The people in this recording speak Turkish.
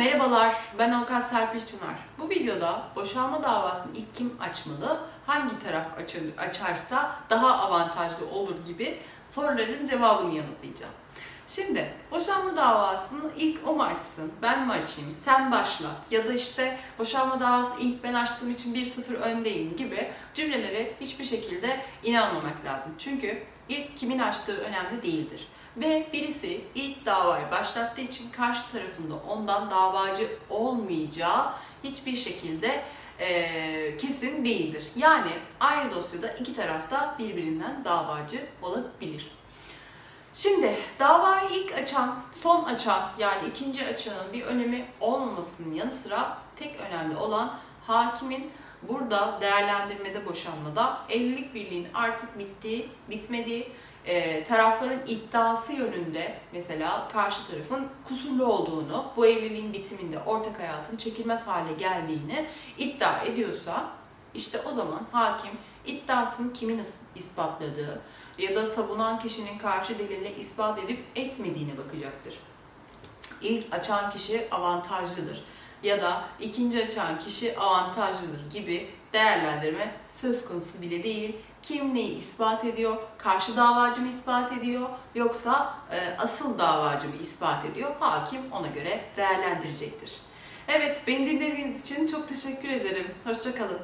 Merhabalar, ben avukat Serpil Çınar. Bu videoda boşanma davasını ilk kim açmalı, hangi taraf açar- açarsa daha avantajlı olur gibi soruların cevabını yanıtlayacağım. Şimdi boşanma davasını ilk o mu açsın, ben mi açayım, sen başlat ya da işte boşanma davasını ilk ben açtığım için 1-0 öndeyim gibi cümlelere hiçbir şekilde inanmamak lazım. Çünkü ilk kimin açtığı önemli değildir. Ve birisi ilk davayı başlattığı için karşı tarafında ondan davacı olmayacağı hiçbir şekilde eee, kesin değildir. Yani aynı dosyada iki tarafta birbirinden davacı olabilir. Şimdi davayı ilk açan, son açan yani ikinci açanın bir önemi olmamasının yanı sıra tek önemli olan hakimin burada değerlendirmede boşanmada evlilik birliğinin artık bittiği, bitmediği, e, tarafların iddiası yönünde mesela karşı tarafın kusurlu olduğunu, bu evliliğin bitiminde ortak hayatın çekilmez hale geldiğini iddia ediyorsa işte o zaman hakim iddiasını kimin is- ispatladığı ya da savunan kişinin karşı delille ispat edip etmediğine bakacaktır. İlk açan kişi avantajlıdır ya da ikinci açan kişi avantajlıdır gibi değerlendirme söz konusu bile değil. Kim neyi ispat ediyor? Karşı davacı mı ispat ediyor? Yoksa e, asıl davacı mı ispat ediyor? Hakim ona göre değerlendirecektir. Evet, beni dinlediğiniz için çok teşekkür ederim. Hoşçakalın.